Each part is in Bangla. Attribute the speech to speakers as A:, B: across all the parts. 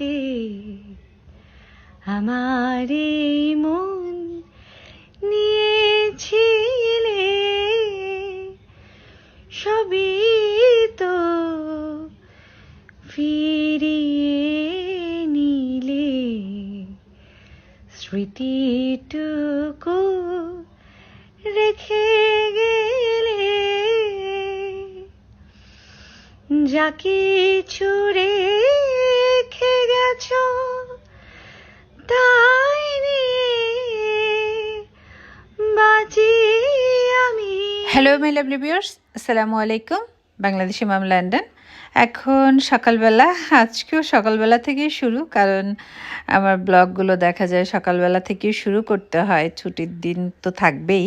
A: নিলে আমার মন নিয়েছিলে। সবই তো ফিরিয়ে নিলে। স্মৃতিটুকু রেখে গেলে যা কিছু রেখে গেছো তাই বাঁচি আমি।
B: হ্যালো মাই লাভলি ভিউয়ার্স আসসালামু আলাইকুম বাংলাদেশি মাম লন্ডন এখন সকালবেলা, আজকেও সকালবেলা থেকেই শুরু, কারণ আমার ব্লগগুলো দেখা যায় সকালবেলা থেকেই শুরু করতে হয়, ছুটির দিন তো থাকবেই।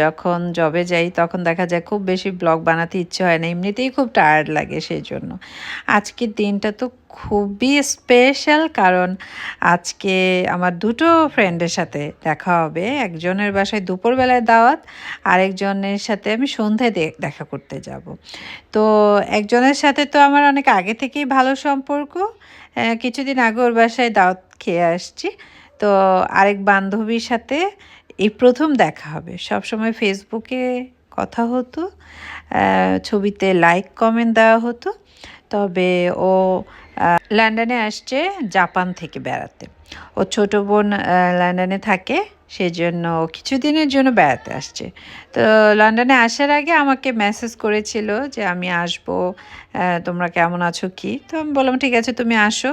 B: যখন জবে যাই তখন দেখা যায় খুব বেশি ব্লগ বানাতে ইচ্ছে হয় না, এমনিতেই খুব টায়ার্ড লাগে সেই জন্য আজকের দিনটা তো খুবই স্পেশাল কারণ আজকে আমার দুটো ফ্রেন্ডের সাথে দেখা হবে, একজনের বাসায় দুপুরবেলায় দাওয়াত, আরেকজনের সাথে আমি সন্ধ্যায় দেখা করতে যাব। তো একজনের সাথে তো আমার অনেক আগে থেকেই ভালো সম্পর্ক। কিছুদিন আগে ওর বাসায় দাওয়াত খেয়ে আসছি। তো আরেক বান্ধবীর সাথে এই প্রথম দেখা হবে। সব সময় ফেসবুকে কথা হতো ছবিতে লাইক কমেন্ট দেওয়া হতো। তবে ও লন্ডনে আসছে জাপান থেকে বেড়াতে। ও ছোট বোন লন্ডনে থাকে। সেজন্য কিছুদিনের জন্য বেড়াতে আসছে। তো লন্ডনে আসার আগে আমাকে মেসেজ করেছিল যে আমি আসব তোমরা কেমন আছো, কি? তো আমি বললাম, ঠিক আছে, তুমি আসো।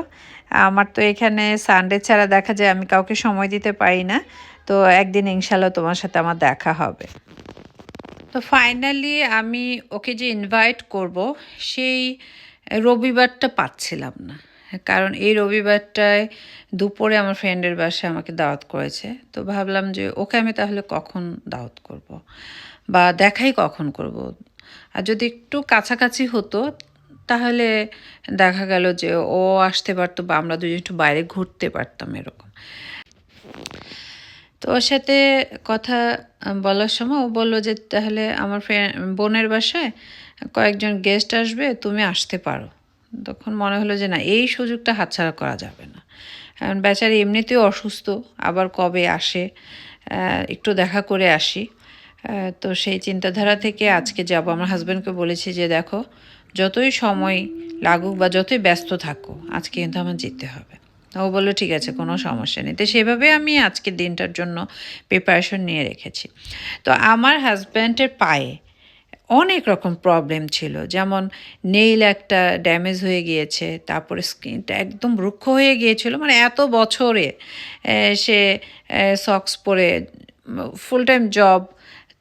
B: আমার তো এখানে সানডে ছাড়া দেখা যায়, আমি কাউকে সময় দিতে পারি না। তো একদিন ইনশাল্লাহ তোমার সাথে আমার দেখা হবে। তো ফাইনালি আমি ওকে যে ইনভাইট করব, সেই রবিবারটা পাচ্ছিলাম না। কারণ এই রবিবারটায় দুপুরে আমার ফ্রেন্ডের বাসায় আমাকে দাওয়াত করেছে। তো ভাবলাম যে ওকে আমি তাহলে কখন দাওয়াত করব? বা দেখাই কখন করব? আর যদি একটু কাছাকাছি হতো, তাহলে দেখা গেল যে ও আসতে পারতো বা আমরা দুজন একটু বাইরে ঘুরতে পারতাম এরকম। তো ওর সাথে কথা বলার সময় ও বলল যে তাহলে আমার বোনের বাসায় কয়েকজন গেস্ট আসবে, তুমি আসতে পারো। তখন মনে হলো যে না, এই সুযোগটা হাতছাড়া করা যাবে না। কারণ বেচারি এমনিতেও অসুস্থ, আবার কবে আসে একটু দেখা করে আসি। তো সেই চিন্তাধারা থেকে আজকে যাব। আমার হাজব্যান্ডকে বলেছি যে, দেখো, যতই সময় লাগুক বা যতই ব্যস্ত থাকো, আজকে কিন্তু আমার যেতে হবে। ও বলল, ঠিক আছে, কোনো সমস্যা নেই। তো সেভাবে আমি আজকের দিনটার জন্য প্রিপারেশন নিয়ে রেখেছি। তো আমার হাজব্যান্ডের পায়ে অনেক রকম প্রবলেম ছিল। যেমন নেইল একটা ড্যামেজ হয়ে গিয়েছে, তারপরে স্কিনটা একদম রুক্ষ হয়ে গিয়েছিল। মানে এত বছরে সে সক্স পরে ফুল টাইম জব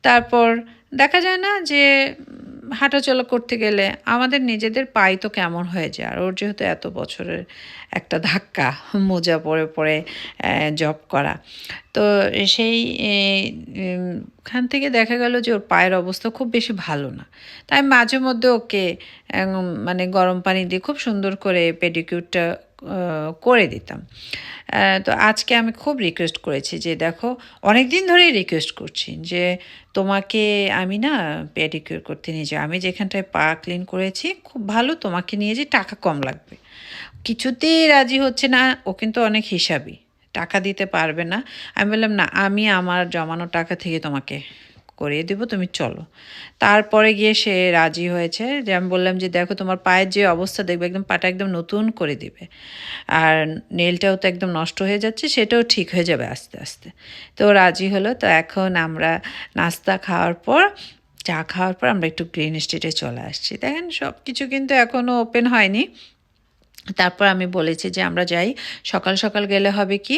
B: তারপর দেখা যায় না যে হাঁটাচলা করতে গেলে আমাদের নিজেদের পাই তো কেমন হয়ে যায়। আর ওর যেহেতু এত বছরের একটা ধাক্কা, মোজা পরে পরে জব করা। তো সেই খান থেকে দেখা গেল যে ওর পায়ের অবস্থা খুব বেশি ভালো না। তাই মাঝে মধ্যে ওকে মানে গরম পানি দিয়ে খুব সুন্দর করে পেডিকিউরটা করে দিতাম। তো আজকে আমি খুব রিকোয়েস্ট করেছি যে, দেখো অনেক দিন ধরেই রিকোয়েস্ট করছি যে, তোমাকে আমি না পেডিকিউর করতে নিয়ে যাই। আমি যেখানটায় পা ক্লিন করেছি, খুব ভালো তোমাকে নিয়ে যে টাকা কম লাগবে। কিছুতেই রাজি হচ্ছে না, ও কিন্তু অনেক হিসাবই টাকা দিতে পারবে না। আমি বললাম, না, আমি আমার জমানো টাকা থেকে তোমাকে করিয়ে দেবো, তুমি চলো। তারপরে গিয়ে সে রাজি হয়েছে যে আমি বললাম যে, দেখো, তোমার পায়ের যে অবস্থা দেখবে একদম পাটা একদম নতুন করে দিবে। আর নেলটাও তো একদম নষ্ট হয়ে যাচ্ছে, সেটাও ঠিক হয়ে যাবে আস্তে আস্তে। তো রাজি হলো। তো এখন আমরা নাস্তা খাওয়ার পর, চা খাওয়ার পর আমরা একটু গ্রিন স্ট্রিটে চলে আসছি। দেখেন সব কিছু কিন্তু এখনও ওপেন হয়নি। তারপর আমি বলেছি যে, আমরা যাই। সকাল সকাল গেলে হবে কি?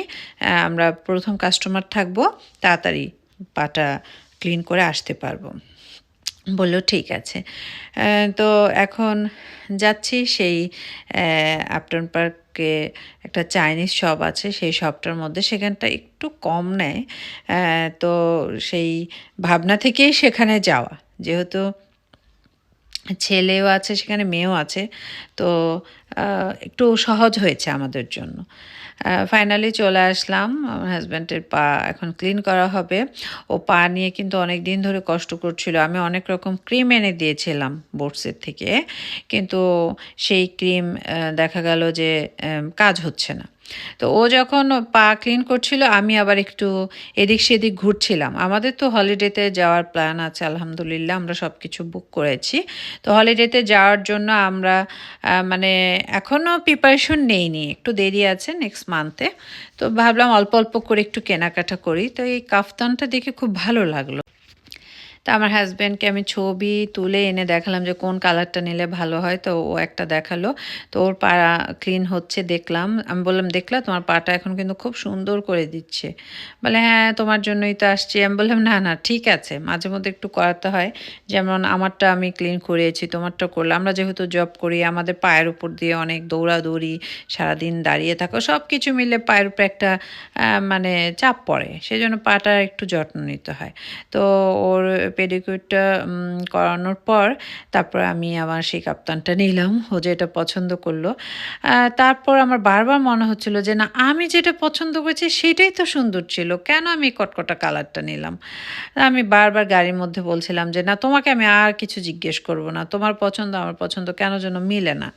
B: আমরা প্রথম কাস্টমার থাকব। তাড়াতাড়ি পাটা ক্লিন করে আসতে পারব। বলল, ঠিক আছে। তো এখন যাচ্ছি সেই আপটন পার্কে একটা চাইনিজ শপ আছে। সেই শপটার মধ্যে সেখানটা একটু কম নেয়। তো সেই ভাবনা থেকেই সেখানে যাওয়া। যেহেতু ছেলেও আছে সেখানে, মেয়েও আছে। তো একটু সহজ হয়েছে আমাদের জন্য। ফাইনালি চলে আসলাম, আমার হাজব্যান্ডের পা এখন ক্লিন করা হবে। ও পা নিয়ে কিন্তু অনেক দিন ধরে কষ্ট করছিল। আমি অনেক রকম ক্রিম এনে দিয়েছিলাম বোর্ডসের থেকে, কিন্তু সেই ক্রিম দেখা গেল যে কাজ হচ্ছে না। তো ও যখন পা ক্লিন করছিল, আমি আবার একটু এদিক সেদিক ঘুরছিলাম। আমাদের তো হলিডেতে যাওয়ার প্ল্যান আছে, আলহামদুলিল্লাহ আমরা সব কিছু বুক করেছি। তো হলিডেতে যাওয়ার জন্য আমরা মানে এখনও প্রিপারেশন নেইনি, একটু দেরি আছে নেক্সট মান্থে তো ভাবলাম অল্প অল্প করে একটু কেনাকাটা করি। তো এই কাফতানটা দেখে খুব ভালো লাগল। তা আমার হাজব্যান্ডকে আমি ছবি তুলে এনে দেখালাম যে কোন কালারটা নিলে ভালো হয়, তো ও একটা দেখাল। তো ওর পা ক্লিন হচ্ছে দেখলাম। আমি বললাম, দেখলা, তোমার পাটা এখন কিন্তু খুব সুন্দর করে দিচ্ছে। বলে হ্যাঁ তোমার জন্যই তো আসছি। আমি বললাম, না না, ঠিক আছে। মাঝে মধ্যে একটু করাতে হয়। যেমন আমারটা আমি ক্লিন করেছি, তোমারটা করলাম। আমরা যেহেতু জব করি, আমাদের পায়ের উপর দিয়ে অনেক দৌড়াদৌড়ি, সারাদিন দাঁড়িয়ে থাকো সব কিছু মিলে পায়ের উপরে একটা মানে চাপ পড়ে। সেই জন্য পাটা একটু যত্ন নিতে হয়। তো ওর পেডিকিউরটা করানোর পর তারপর আমি আমার সেই কাপ্তানটা নিলাম, ও যেটা পছন্দ করল। তারপর আমার বারবার মনে হচ্ছিল যে, না, আমি যেটা পছন্দ করেছি সেটাই তো সুন্দর ছিল, কেন আমি কটকটা কালারটা নিলাম? আমি বারবার গাড়ির মধ্যে বলছিলাম যে, না, তোমাকে আমি আর কিছু জিজ্ঞেস করব না, তোমার পছন্দ, আমার পছন্দ কেন যেন মিলে না?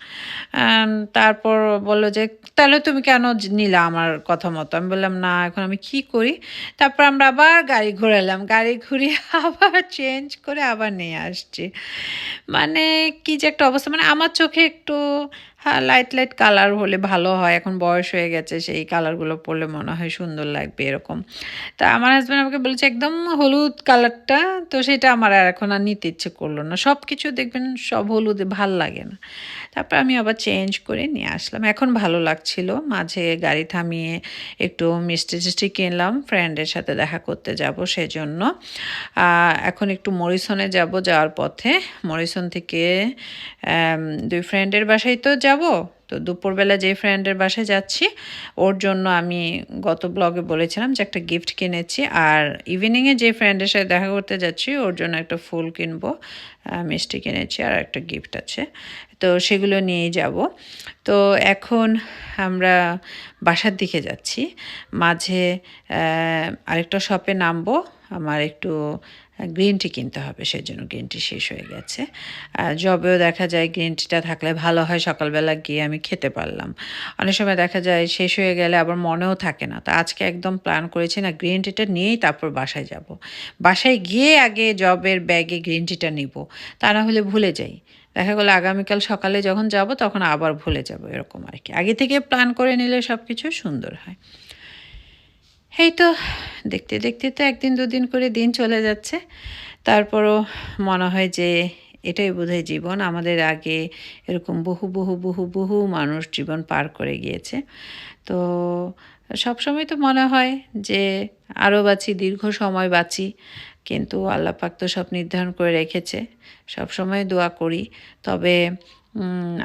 B: তারপর বলল যে, তাহলে তুমি কেন নিলা আমার কথা মতো? আমি বললাম, না, এখন আমি কি করি? তারপর আমরা আবার গাড়ি ঘোরালাম, গাড়ি ঘুরিয়ে আবার চেঞ্জ করে আবার নিয়ে আসছি। মানে কি যে একটা অবস্থা মানে আমার চোখে একটু হ্যাঁ লাইট লাইট কালার হলে ভালো হয়। এখন বয়স হয়ে গেছে, সেই কালারগুলো পরলে মনে হয় সুন্দর লাগবে এরকম। তা আমার হাজব্যান্ড আমাকে বলেছে, একদম হলুদ কালারটা তো সেটা আমার আর এখন আর নিতে ইচ্ছে করল না। সব কিছু দেখবেন সব হলুদে ভালো লাগে না। তারপর আমি আবার চেঞ্জ করে নিয়ে আসলাম। এখন ভালো লাগছিল। মাঝে গাড়ি থামিয়ে একটু মিষ্টি টিষ্টি কিনলাম। ফ্রেন্ডের সাথে দেখা করতে যাব সেজন্য। এখন একটু মরিসনে যাব যাওয়ার পথে। মরিসন থেকে দুই ফ্রেন্ডের বাসায় তো যাব। তো দুপুরবেলা যে ফ্রেন্ডের বাসায় যাচ্ছি, ওর জন্য আমি গত ব্লগে বলেছিলাম যে একটা গিফট কিনেছি। আর ইভিনিংয়ে যে ফ্রেন্ডের সাথে দেখা করতে যাচ্ছি, ওর জন্য একটা ফুল কিনবো মিষ্টি কিনেছি আর একটা গিফট আছে। তো সেগুলো নিয়েই যাব। তো এখন আমরা বাসার দিকে যাচ্ছি। মাঝে আরেকটা শপে নামবো। আমার একটু গ্রিন টি কিনতে হবে সেই জন্য গ্রিন টি শেষ হয়ে গেছে। আর জবেও দেখা যায় গ্রিন টিটা থাকলে ভালো হয়, সকালবেলা গিয়ে আমি খেতে পারলাম। অনেক সময় দেখা যায় শেষ হয়ে গেলে আবার মনেও থাকে না। তো আজকে একদম প্ল্যান করেছি, না গ্রিন টিটা নিয়েই তারপর বাসায় যাব। বাসায় গিয়ে আগে জবের ব্যাগে গ্রিন টিটা নিব, তা না হলে ভুলে যাই। দেখা গেলো আগামীকাল সকালে যখন যাব, তখন আবার ভুলে যাব, এরকম আর কি আগে থেকে প্ল্যান করে নিলে সব কিছু সুন্দর হয়। এই তো, দেখতে দেখতে তো একদিন দুদিন করে দিন চলে যাচ্ছে। তারপরও মনে হয় যে এটাই বোধহয় জীবন। আমাদের আগে এরকম বহু বহু বহু বহু মানুষ জীবন পার করে গিয়েছে। তো সবসময় তো মনে হয় যে আরও বাঁচি, দীর্ঘ সময় বাঁচি। কিন্তু আল্লাহ পাক তো সব নির্ধারণ করে রেখেছে। সব সময় দোয়া করি। তবে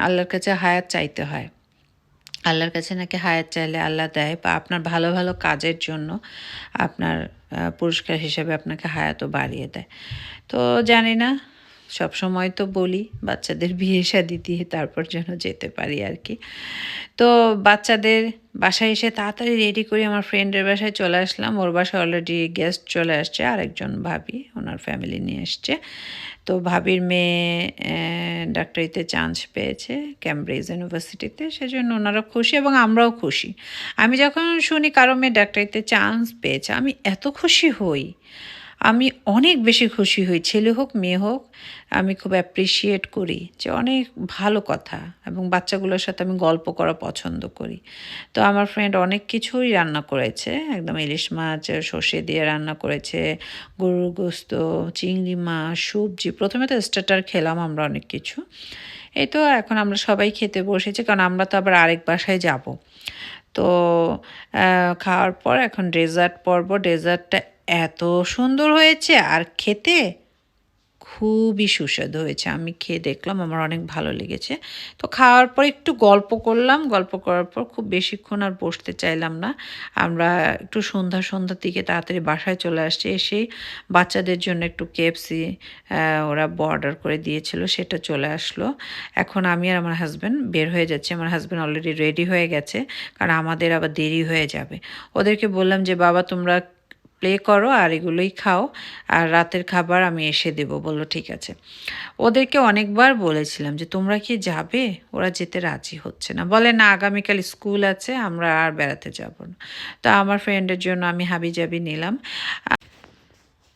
B: আল্লাহর কাছে হায়াত চাইতে হয়। আল্লাহর কাছে নাকি হায়াত চাইলে আল্লাহ দেয় বা আপনার ভালো ভালো কাজের জন্য আপনার পুরস্কার হিসেবে আপনাকে হায়াতও বাড়িয়ে দেয়। তো জানি না, সব সময় তো বলি, বাচ্চাদের বিয়ে শাদি দিয়ে তারপর যেন যেতে পারি আর কি। তো বাচ্চাদের বাসায় এসে তাড়াতাড়ি রেডি করে আমার ফ্রেন্ডের বাসায় চলে আসলাম। ওর বাসায় অলরেডি গেস্ট চলে আসছে, আরেকজন ভাবি, ওনার ফ্যামিলি নিয়ে এসছে। তো ভাবির মেয়ে ডাক্তারিতে চান্স পেয়েছে ক্যামব্রিজ ইউনিভার্সিটিতে সেজন্য ওনারা খুশি এবং আমরাও খুশি। আমি যখন শুনি কারও মেয়ে ডাক্তারিতে চান্স পেয়েছে, আমি এত খুশি হই। আমি অনেক বেশি খুশি হই, ছেলে হোক, মেয়ে হোক, আমি খুব অ্যাপ্রিসিয়েট করি যে অনেক ভালো কথা এবং বাচ্চাগুলোর সাথে আমি গল্প করা পছন্দ করি। তো আমার ফ্রেন্ড অনেক কিছুই রান্না করেছে, একদম ইলিশ মাছ, সর্ষে দিয়ে রান্না করেছে, গরুর গোস্ত, চিংড়ি মাছ, সবজি, প্রথমে তো স্টার্টার খেলাম আমরা অনেক কিছু। এই তো এখন আমরা সবাই খেতে বসেছি, কারণ আমরা তো আবার আরেক বাসায় যাব। তো খাওয়ার পর এখন ডেজার্ট পর্ব। ডেজার্টটা এত সুন্দর হয়েছে আর খেতে খুবই সুস্বাদু হয়েছে। আমি খেয়ে দেখলাম, আমার অনেক ভালো লেগেছে। তো খাওয়ার পর একটু গল্প করলাম। গল্প করার পর খুব বেশিক্ষণ আর বসতে চাইলাম না। আমরা একটু সন্ধ্যা, সন্ধ্যার দিকে তাড়াতাড়ি বাসায় চলে আসছি। এসেই বাচ্চাদের জন্য একটু কেএফসি ওরা অর্ডার করে দিয়েছিল, সেটা চলে আসলো। এখন আমি আর আমার হাজব্যান্ড বের হয়ে যাচ্ছি। আমার হাজব্যান্ড অলরেডি রেডি হয়ে গেছে। কারণ আমাদের আবার দেরি হয়ে যাবে। ওদেরকে বললাম যে, বাবা, তোমরা প্লে করো আর এগুলোই খাও। আর রাতের খাবার আমি এসে দেব বলল, ঠিক আছে। ওদেরকে অনেকবার বলেছিলাম যে, তোমরা কি যাবে? ওরা যেতে রাজি হচ্ছে না। বলে, না, আগামীকাল স্কুল আছে, আমরা আর বেড়াতে যাব না। তো আমার ফ্রেন্ডের জন্য আমি হাবি জাবি নিলাম।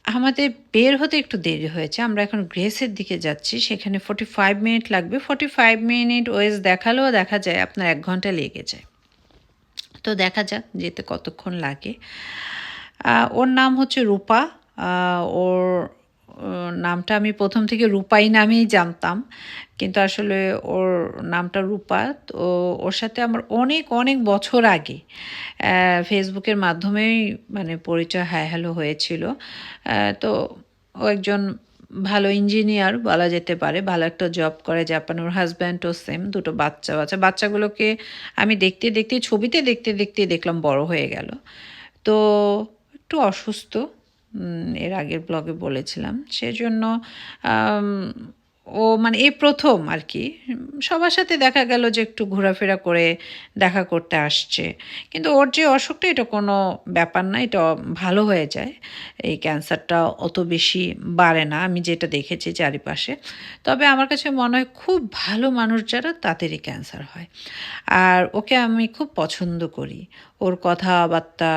B: আমাদের বের হতে একটু দেরি হয়েছে, আমরা এখন গ্রেসের দিকে যাচ্ছি, সেখানে ফোর্টি ফাইভ মিনিট লাগবে। ফোর্টি ফাইভ মিনিট ওয়েজ দেখালেও দেখা যায়, আপনার এক ঘণ্টা লেগে যায়। তো দেখা যাক, যেতে কতক্ষণ লাগে। ওর নাম হচ্ছে রূপা। ওর নামটা আমি প্রথম থেকে রূপাই নামেই জানতাম। কিন্তু আসলে ওর নামটা রূপা। তো ওর সাথে আমার অনেক অনেক বছর আগে ফেসবুকের মাধ্যমেই মানে পরিচয় হাই হ্যালো হয়েছিল। তো ও একজন ভালো ইঞ্জিনিয়ার বলা যেতে পারে। ভালো একটা জব করে জাপানে ওর হাজব্যান্ডও সেম, দুটো বাচ্চা বাচ্চা বাচ্চাগুলোকে আমি দেখতে দেখতে, ছবিতে দেখতে দেখতে দেখলাম বড় হয়ে গেল। তো একটু অসুস্থ এর আগের ব্লগে বলেছিলাম। সেজন্য ও মানে এই প্রথম আর কি। সবার সাথে দেখা গেল যে একটু ঘোরাফেরা করে দেখা করতে আসছে। কিন্তু ওর যে অসুখটা, এটা কোনো ব্যাপার না, এটা ভালো হয়ে যায়। এই ক্যান্সারটা অত বেশি বাড়ে না। আমি যেটা দেখেছি চারিপাশে। তবে আমার কাছে মনে হয় খুব ভালো মানুষ যারা, তাদেরই ক্যান্সার হয়। আর ওকে আমি খুব পছন্দ করি। ওর কথাবার্তা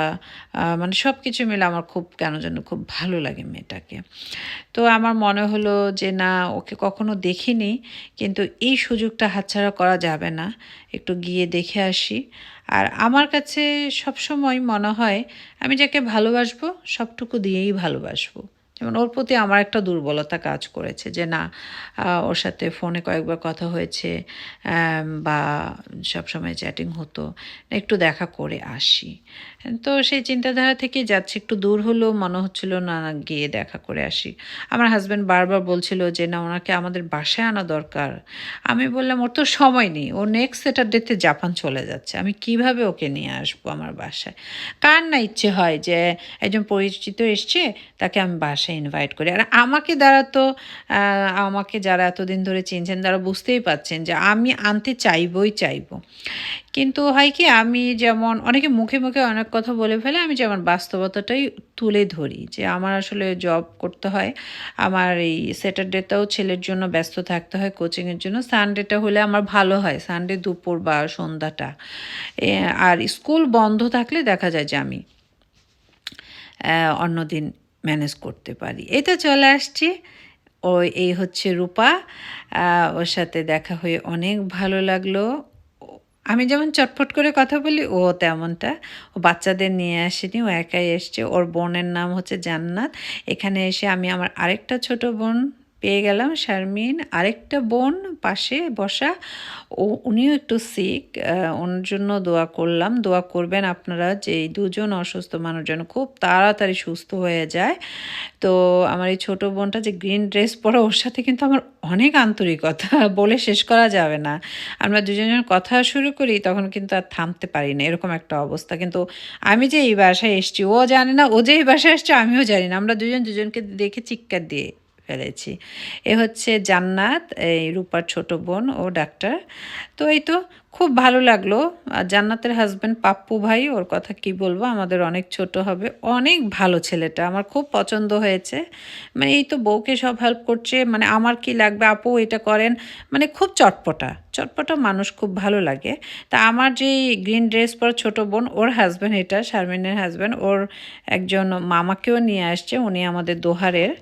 B: মানে সব কিছু মিলে আমার খুব কেন যেন খুব ভালো লাগে মেয়েটাকে। তো আমার মনে হলো যে, না, ওকে কখনো দেখিনি, কিন্তু এই সুযোগটা হাতছাড়া করা যাবে না। একটু গিয়ে দেখে আসি। আর আমার কাছে সবসময় মনে হয়, আমি যাকে ভালোবাসবো, সবটুকু দিয়েই ভালোবাসবো। যেমন ওর প্রতি আমার একটা দুর্বলতা কাজ করেছে যে, না ওর সাথে ফোনে কয়েকবার কথা হয়েছে বা সবসময় চ্যাটিং হতো, একটু দেখা করে আসি। তো সেই চিন্তাধারা থেকে যাচ্ছে। একটু দূর হলেও মনে হচ্ছিল, না গিয়ে দেখা করে আসি। আমার হাজব্যান্ড বারবার বলছিল যে, না, ওনাকে আমাদের বাসায় আনা দরকার। আমি বললাম, ওর তো সময় নেই। ও নেক্সট স্যাটারডেতে জাপান চলে যাচ্ছে। আমি কীভাবে ওকে নিয়ে আসব আমার বাসায়? কার না ইচ্ছে হয় যে, একজন পরিচিত এসছে, তাকে আমি বাসায় ইনভাইট করি। আর আমাকে দ্বারা তো আমাকে যারা এতদিন ধরে চিনছেন, তারা বুঝতেই পাচ্ছেন যে, আমি আনতে চাইবই চাইব। কিন্তু হয় কি, আমি যেমন, অনেকে মুখে মুখে অনেক কথা বলে ফেলে, আমি যেমন বাস্তবতাটাই তুলে ধরি যে আমার আসলে জব করতে হয়, আমার এই স্যাটারডেটাও ছেলের জন্য ব্যস্ত থাকতে হয় কোচিংয়ের জন্য। সানডেটা হলে আমার ভালো হয় সানডে দুপুর বা সন্ধ্যাটা। আর স্কুল বন্ধ থাকলে দেখা যায় যে আমি অন্যদিন ম্যানেজ করতে পারি। এটা চলে আসছি। ও এই হচ্ছে রূপা। ওর সাথে দেখা হয়ে অনেক ভালো লাগল। আমি যেমন চটফট করে কথা বলি, ও তেমনটা। ও বাচ্চাদের নিয়ে আসেনি, ও একাই এসছে। ওর বোনের নাম হচ্ছে জান্নাত। এখানে এসে আমি আমার আরেকটা ছোট বোন পেয়ে গেলাম শারমিন। আরেকটা বোন পাশে বসা। ও, উনিও একটু সিক ওনার জন্য দোয়া করলাম। দোয়া করবেন আপনারা যে এই দুজন অসুস্থ মানুষ যেন খুব তাড়াতাড়ি সুস্থ হয়ে যায়। তো আমার এই ছোটো বোনটা যে গ্রিন ড্রেস পরে, ওর সাথে কিন্তু আমার অনেক আন্তরিকতা। বলে শেষ করা যাবে না। আমরা দুজন যখন কথা শুরু করি, তখন কিন্তু আর থামতে পারি না। এরকম একটা অবস্থা। কিন্তু আমি যে এই বাসায় এসেছি, ও জানে না, ও যে এই বাসায় এসছে, আমিও জানি না। আমরা দুজন দুজনকে দেখে চিৎকার দিয়ে ফেলেছি। এ হচ্ছে জান্নাত, এই রূপার ছোট বোন ও ডাক্তার। তো এই তো খুব ভালো লাগল। আর জান্নাতের হাজব্যান্ড পাপ্পু ভাই, ওর কথা কি বলব? আমাদের অনেক ছোট হবে। অনেক ভালো ছেলেটা। আমার খুব পছন্দ হয়েছে। মানে এই তো বউকে সব হেল্প করছে। মানে আমার কি লাগবে? আপু এটা করেন। মানে খুব চটপটা। চটপটা মানুষ খুব ভালো লাগে। তা আমার যে গ্রিন ড্রেস পর ছোট বোন, ওর হাজব্যান্ড এটা শারমিনের হাজব্যান্ড ওর একজন মামাকেও নিয়ে আসছে। উনি আমাদের দোহারের।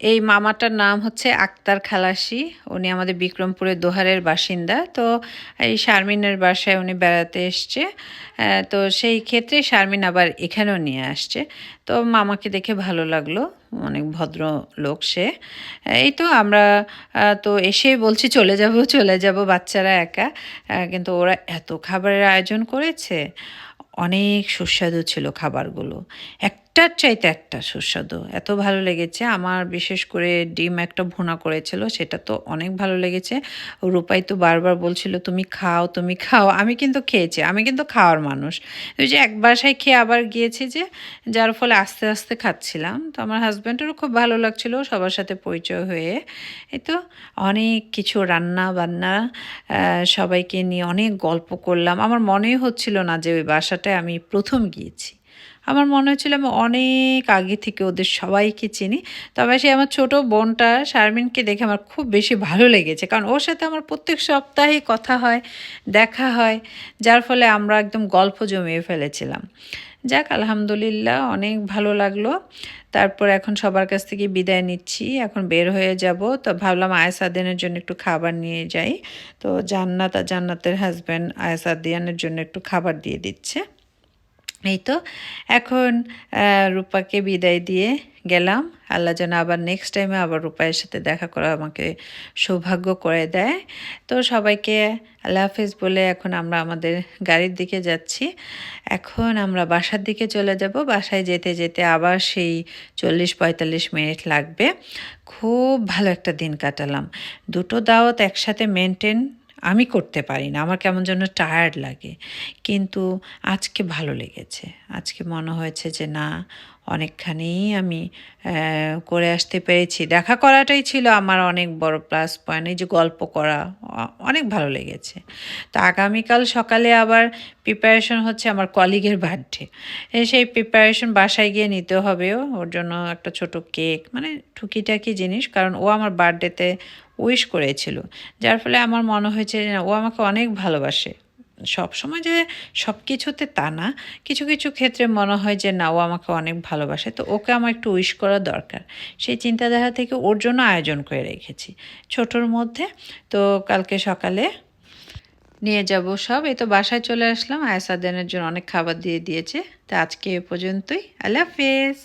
B: এই মামাটার নাম হচ্ছে আক্তার খালাসি। উনি আমাদের বিক্রমপুরের দোহারের বাসিন্দা। তো এই শারমিনের বাসায় উনি বেড়াতে এসছে। তো সেই ক্ষেত্রে শারমিন আবার এখানেও নিয়ে আসছে। তো মামাকে দেখে ভালো লাগল। অনেক ভদ্র লোক সে। এই তো আমরা তো এসে বলছি চলে যাব চলে যাব, বাচ্চারা একা। কিন্তু ওরা এত খাবারের আয়োজন করেছে। অনেক সুস্বাদু ছিল খাবারগুলো। এত একটার চাইতে একটা সুস্বাদু। এত ভালো লেগেছে। আমার বিশেষ করে ডিম একটা ভুনা করেছিল, সেটা তো অনেক ভালো লেগেছে। রূপাই তো বারবার বলছিল, তুমি খাও তুমি খাও। আমি কিন্তু খেয়েছি, আমি কিন্তু খাওয়ার মানুষ। ওই যে এক বাসায় খেয়ে আবার গিয়েছি যে, যার ফলে আস্তে আস্তে খাচ্ছিলাম। তো আমার হাজব্যান্ডেরও খুব ভালো লাগছিল, সবার সাথে পরিচয় হয়ে। এই তো অনেক কিছু রান্না বান্না সবাইকে নিয়ে অনেক গল্প করলাম। আমার মনেই হচ্ছিল না যে ওই বাসাটায় আমি প্রথম গিয়েছি। আমার মনে হচ্ছিল আমি অনেক আগে থেকে ওদের সবাইকে চিনি, তবে সে আমার ছোট বোনটা শারমিনকে দেখে আমার খুব বেশি ভালো লেগেছে। কারণ ওর সাথে আমার প্রত্যেক সপ্তাহেই কথা হয়, দেখা হয়, যার ফলে আমরা একদম গল্প জমিয়ে ফেলেছিলাম। যাক, আলহামদুলিল্লাহ, অনেক ভালো লাগল। তারপর এখন সবার কাছ থেকে বিদায় নিচ্ছি, এখন বের হয়ে যাব। তো ভাবলাম আয়সাদিনের জন্য একটু খাবার নিয়ে যাই। তো জান্নাত আর জান্নাতের হাজব্যান্ড আয়সাদিয়ানের জন্য একটু খাবার দিয়ে দিচ্ছে। এই তো, এখন রূপাকে বিদায় দিয়ে গেলাম। আল্লাহ যেন আবার নেক্সট টাইমে আবার রূপায়ের সাথে দেখা করা আমাকে সৌভাগ্য করে দেয়। তো সবাইকে আল্লাহ হাফিজ বলে এখন আমরা আমাদের গাড়ির দিকে যাচ্ছি। এখন আমরা বাসার দিকে চলে যাব। বাসায় যেতে যেতে আবার সেই চল্লিশ পঁয়তাল্লিশ মিনিট লাগবে। খুব ভালো একটা দিন কাটালাম। দুটো দাওয়াত একসাথে মেনটেন আমি করতে পারি না। আমার কেমন যেন টায়ার্ড লাগে। কিন্তু আজকে ভালো লেগেছে। আজকে মনে হয়েছে যে, না, অনেকখানি আমি করে আসতে পেরেছি। দেখা করাটাই ছিল আমার অনেক বড় প্লাস পয়েন্ট এই যে গল্প করা অনেক ভালো লেগেছে। তো আগামীকাল সকালে আবার প্রিপারেশন হচ্ছে আমার কলিগের বার্থডে সেই প্রিপারেশন বাসায় গিয়ে নিতে হবে ওর জন্য একটা ছোট কেক মানে টুকিটাকি জিনিস, কারণ ও আমার বার্থডেতে উইশ করেছিল। যার ফলে আমার মনে হয়েছে ও আমাকে অনেক ভালোবাসে। সব সময় যে সব কিছুতে তা না, কিছু কিছু ক্ষেত্রে মনে হয় যে না, ও আমাকে অনেক ভালোবাসে। তো ওকে আমার একটু উইশ করা দরকার। সেই চিন্তাধারা থেকে ওর জন্য আয়োজন করে রেখেছি। ছোটোর মধ্যে তো কালকে সকালে নিয়ে যাব সব। এই তো বাসায় চলে আসলাম। আয়াসাদের জন্য অনেক খাবার দিয়ে দিয়েছে। তা আজকে এ পর্যন্তই। আল্লাহ হাফেজ।